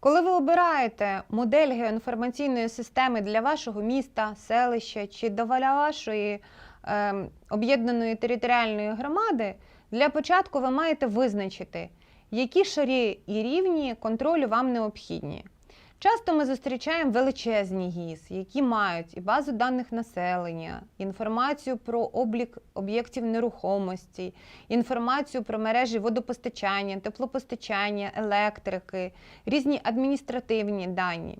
Коли ви обираєте модель геоінформаційної системи для вашого міста, селища чи до вашої е, об'єднаної територіальної громади, для початку ви маєте визначити, які шарі і рівні контролю вам необхідні. Часто ми зустрічаємо величезні ГІС, які мають і базу даних населення, інформацію про облік об'єктів нерухомості, інформацію про мережі водопостачання, теплопостачання, електрики, різні адміністративні дані.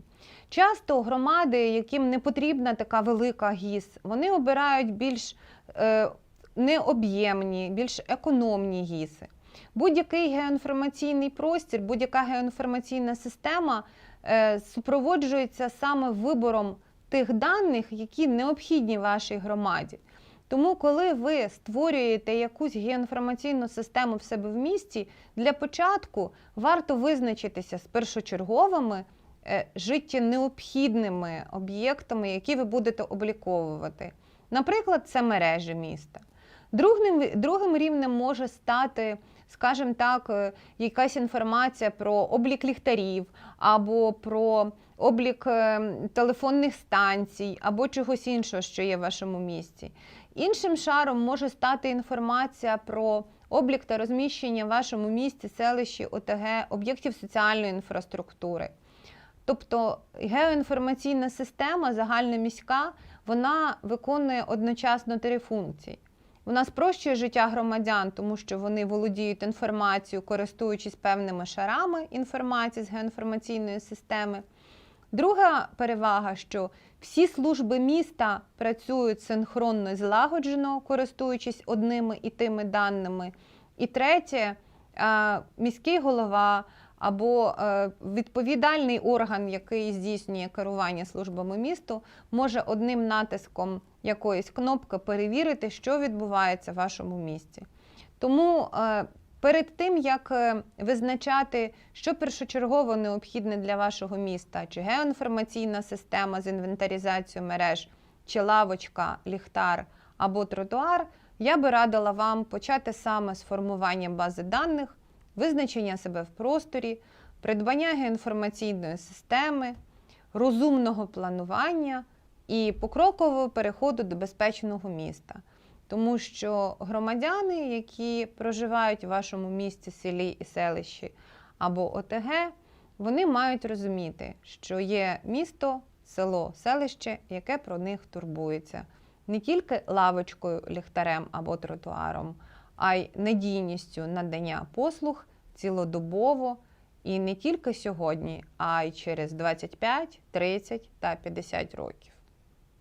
Часто громади, яким не потрібна така велика ГІС, вони обирають більш е, необ'ємні, більш економні ГІСи. Будь-який геоінформаційний простір, будь-яка геоінформаційна система е, супроводжується саме вибором тих даних, які необхідні вашій громаді. Тому, коли ви створюєте якусь геоінформаційну систему в себе в місті, для початку варто визначитися з першочерговими е, життєнеобхідними об'єктами, які ви будете обліковувати. Наприклад, це мережі міста. Другим, другим рівнем може стати, скажімо так, е, якась інформація про облік ліхтарів, або про облік е, телефонних станцій, або чогось іншого, що є в вашому місті. Іншим шаром може стати інформація про облік та розміщення в вашому місті, селищі, ОТГ, об'єктів соціальної інфраструктури. Тобто геоінформаційна система загальноміська, вона виконує одночасно три функції. Вона спрощує життя громадян, тому що вони володіють інформацією, користуючись певними шарами інформації з геоінформаційної системи. Друга перевага, що всі служби міста працюють синхронно і злагоджено, користуючись одними і тими даними. І третє, міський голова або е, відповідальний орган, який здійснює керування службами місту, може одним натиском якоїсь кнопки перевірити, що відбувається в вашому місті. Тому е, перед тим, як е, визначати, що першочергово необхідне для вашого міста, чи геоінформаційна система з інвентаризацією мереж, чи лавочка, ліхтар або тротуар, я би радила вам почати саме з формування бази даних, визначення себе в просторі, придбання геоінформаційної системи, розумного планування і покрокового переходу до безпечного міста. Тому що громадяни, які проживають у вашому місті, селі і селищі або ОТГ, вони мають розуміти, що є місто, село, селище, яке про них турбується не тільки лавочкою, ліхтарем або тротуаром, а й надійністю надання послуг цілодобово і не тільки сьогодні, а й через 25, 30 та 50 років.